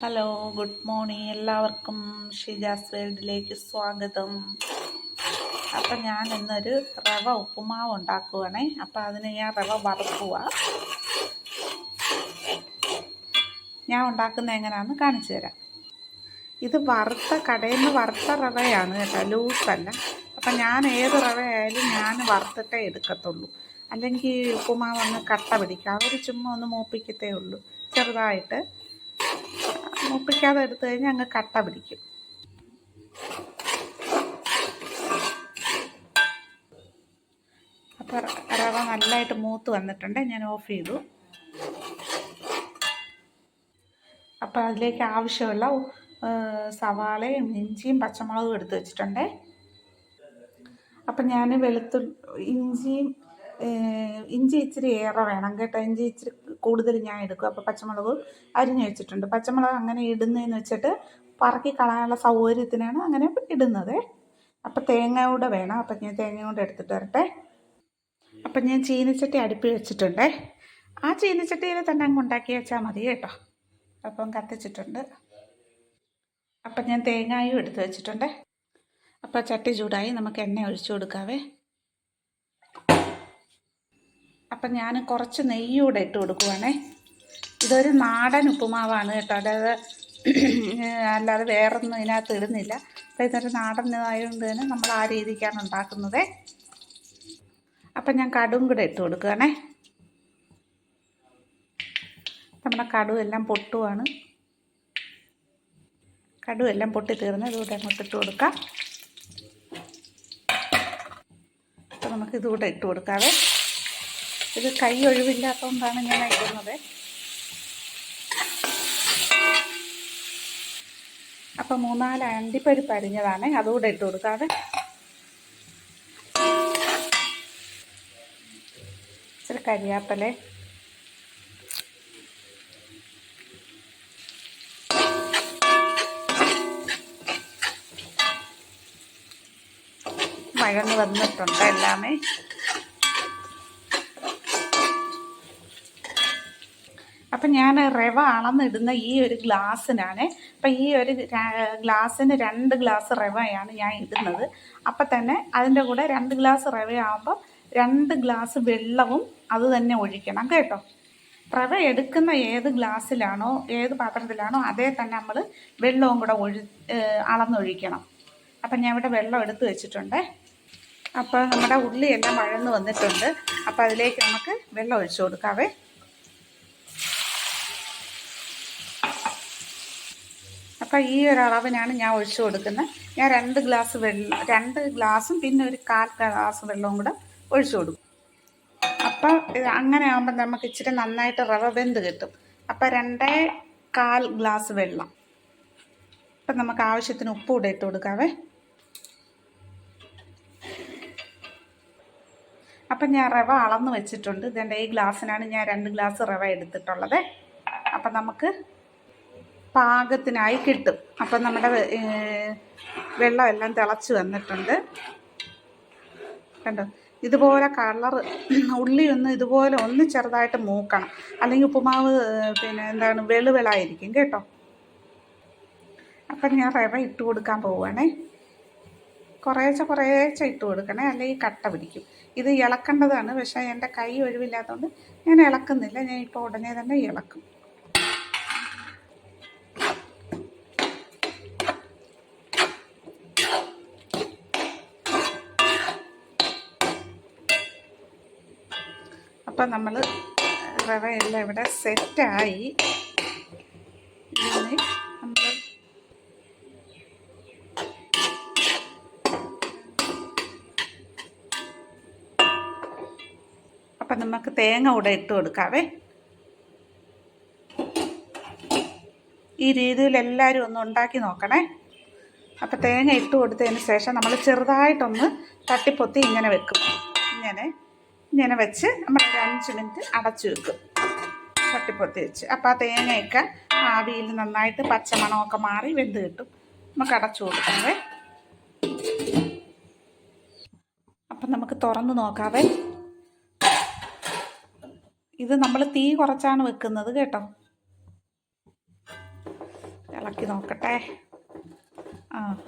Hello good morning. എല്ലാവർക്കും ഷിജാസ് വേൾഡിലേക്ക് സ്വാഗതം. അപ്പം ഞാൻ ഇന്നൊരു റവ ഉപ്പുമാവ് ഉണ്ടാക്കുവാണേ. അപ്പം അതിന് ഞാൻ റവ വറുക്കുക ഞാൻ ഉണ്ടാക്കുന്ന എങ്ങനെയാണെന്ന് കാണിച്ചു തരാം. ഇത് വറുത്ത കടയിൽ നിന്ന് വറുത്ത റവയാണ് കേട്ടോ ലൂസല്ല. അപ്പം ഞാൻ ഏത് റവയായാലും ഞാൻ വറുത്തിട്ടേ എടുക്കത്തുള്ളൂ. അല്ലെങ്കിൽ ഉപ്പുമാവ് ഒന്ന് കട്ട പിടിക്കുക അവർ ചുമ്മാ ഒന്ന് മൂപ്പിക്കത്തേ ഉള്ളൂ. ചെറുതായിട്ട് മൂപ്പിക്കാതെ എടുത്തു കഴിഞ്ഞാൽ അങ്ങ് കട്ട പിടിക്കും. അപ്പോൾ റവ നല്ലതായിട്ട് മൂത്ത് വന്നിട്ടുണ്ട്. ഞാൻ ഓഫ് ചെയ്തു. അപ്പോൾ അതിലേക്ക് ആവശ്യമുള്ള സവാളയും ഇഞ്ചിയും പച്ചമുളകും എടുത്ത് വെച്ചിട്ടുണ്ട്. അപ്പം ഞാൻ വെളുത്തു ഇഞ്ചിയും ഇഞ്ചി ഇച്ചിരി ഏറെ വേണം കേട്ടോ. ഇഞ്ചി ഇച്ചിരി കൂടുതൽ ഞാൻ എടുക്കും. അപ്പോൾ പച്ചമുളക് അരിഞ്ഞ് വെച്ചിട്ടുണ്ട്. പച്ചമുളക് അങ്ങനെ ഇടുന്നതെന്ന് വെച്ചിട്ട് പറക്കി കളയാനുള്ള സൗകര്യത്തിനാണ് അങ്ങനെ ഇടുന്നത്. അപ്പോൾ തേങ്ങ കൂടെ വേണം. അപ്പം ഞാൻ തേങ്ങ കൂടെ എടുത്തിട്ട് വരട്ടെ. അപ്പം ഞാൻ ചീനിച്ചട്ടി അടുപ്പിൽ വെച്ചിട്ടുണ്ട്. ആ ചീനിച്ചട്ടിയിൽ തന്നെ അങ്ങ് ഉണ്ടാക്കി വെച്ചാൽ മതി കേട്ടോ. അപ്പം കത്തിച്ചിട്ടുണ്ട്. അപ്പം ഞാൻ തേങ്ങായും എടുത്ത് വെച്ചിട്ടുണ്ട്. അപ്പോൾ ചട്ടി ചൂടായി. നമുക്ക് എണ്ണ ഒഴിച്ചു കൊടുക്കാവേ. അപ്പം ഞാൻ കുറച്ച് നെയ്യൂടെ ഇട്ട് കൊടുക്കുവാണേ. ഇതൊരു നാടൻ ഉപ്പുമാവാണ് കേട്ടോ. അതായത് അല്ലാതെ വേറൊന്നും ഇതിനകത്ത് ഇടുന്നില്ല. അപ്പോൾ ഇതൊരു നാടൻ ആയതുകൊണ്ട് തന്നെ നമ്മൾ ആ രീതിക്കാണ് ഉണ്ടാക്കുന്നത്. അപ്പം ഞാൻ കടുവും കൂടെ ഇട്ട് കൊടുക്കുകയാണേ നമ്മുടെ കടുവ് എല്ലാം പൊട്ടുവാണ്. കടുവ് എല്ലാം പൊട്ടി തീർന്ന് ഇതുകൂടെ അങ്ങോട്ട് ഇട്ട് കൊടുക്കാം. അപ്പം നമുക്ക് ഇതുകൂടെ ഇട്ട് കൊടുക്കാവേ. ഇത് കൈ ഒഴിവില്ലാത്തതുകൊണ്ടാണ് ഞാൻ ഇടുന്നത്. അപ്പം മൂന്നാൽ അണ്ടിപ്പരിപ്പ് അരിഞ്ഞതാണ്. അതുകൂടെ ഇട്ട് കൊടുക്കാതെ ഇച്ചിരി കരിയാപ്പലേ. വഴന്ന് വന്നിട്ടുണ്ട് എല്ലാമേ. അപ്പം ഞാൻ റവ അളന്നിടുന്ന ഈ ഒരു ഗ്ലാസ്സിനാണ്. അപ്പം ഈ ഒരു ഗ്ലാസ്സിന് രണ്ട് ഗ്ലാസ് റവയാണ് ഞാൻ ഇടുന്നത്. അപ്പം തന്നെ അതിന്റെ കൂടെ രണ്ട് ഗ്ലാസ് റവയാകുമ്പം രണ്ട് ഗ്ലാസ് വെള്ളവും അത് തന്നെ ഒഴിക്കണം കേട്ടോ. റവ എടുക്കുന്ന ഏത് ഗ്ലാസ്സിലാണോ ഏത് പാത്രത്തിലാണോ അതേ തന്നെ നമ്മൾ വെള്ളവും കൂടെ ഒഴി അളന്നൊഴിക്കണം. അപ്പം ഞാൻ ഇവിടെ വെള്ളം എടുത്ത് വെച്ചിട്ടുണ്ട്. അപ്പോൾ നമ്മുടെ ഉള്ളിയെല്ലാം വഴന്ന് വന്നിട്ടുണ്ട്. അപ്പോൾ അതിലേക്ക് നമുക്ക് വെള്ളം ഒഴിച്ചു കൊടുക്കാവേ. അപ്പോൾ ഈ ഒരു അളവിനാണ് ഞാൻ ഒഴിച്ചു കൊടുക്കുന്നത്. ഞാൻ രണ്ട് ഗ്ലാസ് വെള്ളം രണ്ട് ഗ്ലാസും പിന്നെ ഒരു കാൽ ഗ്ലാസ് വെള്ളവും കൂടെ ഒഴിച്ചു കൊടുക്കും. അപ്പം അങ്ങനെ ആകുമ്പോൾ നമുക്ക് ഇച്ചിരി നന്നായിട്ട് റവ വെന്ത് കിട്ടും. അപ്പം രണ്ടേ കാൽ ഗ്ലാസ് വെള്ളം. അപ്പം നമുക്ക് ആവശ്യത്തിന് ഉപ്പ് കൂടെ ഇട്ട് കൊടുക്കാവേ. അപ്പം ഞാൻ റവ അളന്ന് വെച്ചിട്ടുണ്ട്. ഇതെന്റെ ഈ ഗ്ലാസ്സിനാണ് ഞാൻ രണ്ട് ഗ്ലാസ് റവ എടുത്തിട്ടുള്ളത്. അപ്പം നമുക്ക് പാകത്തിനായി കിട്ടും. അപ്പം നമ്മുടെ വെള്ളമെല്ലാം തിളച്ച് വന്നിട്ടുണ്ട്. കണ്ടോ? ഇതുപോലെ കളർ ഉള്ളി ഒന്ന് ഇതുപോലെ ഒന്ന് ചെറുതായിട്ട് മൂക്കണം. അല്ലെങ്കിൽ ഉപ്പുമാവ് പിന്നെ എന്താണ് വെളുവെളായിരിക്കും കേട്ടോ. അപ്പം ഞാൻ റവ ഇട്ട് കൊടുക്കാൻ പോവുകയാണേ. കുറേശ്ശെ കുറേശ്ശെ ഇട്ട് കൊടുക്കണേ. അല്ലെങ്കിൽ കട്ട പിടിക്കും. ഇത് ഇളക്കേണ്ടതാണ്. പക്ഷേ എന്റെ കൈ ഒഴിവില്ലാത്തതുകൊണ്ട് ഞാൻ ഇളക്കുന്നില്ല. ഞാൻ ഇപ്പോൾ ഉടനെ തന്നെ ഇളക്കും. അപ്പം നമ്മൾ റവയെല്ലാം ഇവിടെ സെറ്റായി. ഇനി നമ്മൾ അപ്പം നമുക്ക് തേങ്ങ കൂടെ ഇട്ട് കൊടുക്കാവേ. ഈ രീതിയിൽ എല്ലാവരും ഒന്ന് ഉണ്ടാക്കി നോക്കണേ. അപ്പം തേങ്ങ ഇട്ട് കൊടുത്തതിന് ശേഷം നമ്മൾ ചെറുതായിട്ടൊന്ന് തട്ടിപ്പൊത്തി ഇങ്ങനെ വെക്കും. ഇങ്ങനെ ഇങ്ങനെ വെച്ച് നമ്മൾ ഒരു അഞ്ച് മിനിറ്റ് അടച്ചു വെക്കും. തട്ടിപ്പൊത്തി വെച്ച്. അപ്പോൾ ആ തേങ്ങയൊക്കെ ആവിയിൽ നന്നായിട്ട് പച്ചമണമൊക്കെ മാറി വെന്ത് കിട്ടും. നമുക്ക് അടച്ചു കൊടുക്കാവേ. അപ്പം നമുക്ക് തുറന്ന് നോക്കാവേ. ഇത് നമ്മൾ തീ കുറച്ചാണ് വെക്കുന്നത് കേട്ടോ. ഇളക്കി നോക്കട്ടെ. ആ.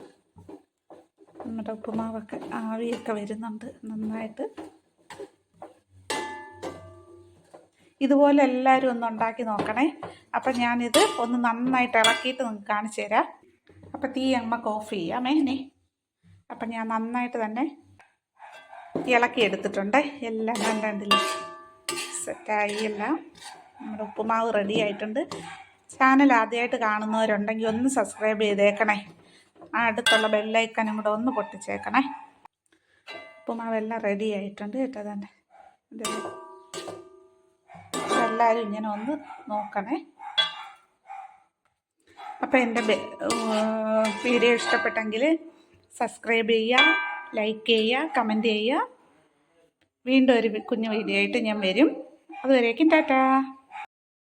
നമ്മുടെ ഉപ്പുമാവൊക്കെ ആവിയൊക്കെ വരുന്നുണ്ട് നന്നായിട്ട്. ഇതുപോലെ എല്ലാവരും ഒന്ന് ഉണ്ടാക്കി നോക്കണേ. അപ്പം ഞാനിത് ഒന്ന് നന്നായിട്ട് ഇളക്കിയിട്ട് നിങ്ങൾക്ക് കാണിച്ചു തരാം. അപ്പം തീ അമ്മയ്ക്ക് ഓഫ് ചെയ്യാമേ ഇനി. അപ്പം ഞാൻ നന്നായിട്ട് തന്നെ ഇളക്കി എടുത്തിട്ടുണ്ട്. എല്ലാം കണ്ടില്ലേ സെറ്റായി എല്ലാം നമ്മുടെ ഉപ്പുമാവ് റെഡി ആയിട്ടുണ്ട്. ചാനൽ ആദ്യമായിട്ട് കാണുന്നവരുണ്ടെങ്കിൽ ഒന്ന് സബ്സ്ക്രൈബ് ചെയ്തേക്കണേ. ആ അടുത്തുള്ള ബെല്ലൈക്കനും കൂടെ ഒന്ന് പൊട്ടിച്ചേക്കണേ. ഉപ്പുമാവെല്ലാം റെഡി ആയിട്ടുണ്ട് കേട്ടോ തന്നെ. എല്ലാവരും ഇങ്ങനെ ഒന്ന് നോക്കണേ. അപ്പോൾ എന്റെ വീഡിയോ ഇഷ്ടപ്പെട്ടെങ്കിൽ സബ്സ്ക്രൈബ് ചെയ്യുക ലൈക്ക് ചെയ്യുക കമന്റ് ചെയ്യുക. വീണ്ടും ഒരു കുഞ്ഞു വീഡിയോ ആയിട്ട് ഞാൻ വരും. അതുവരേക്കും ടാറ്റാ.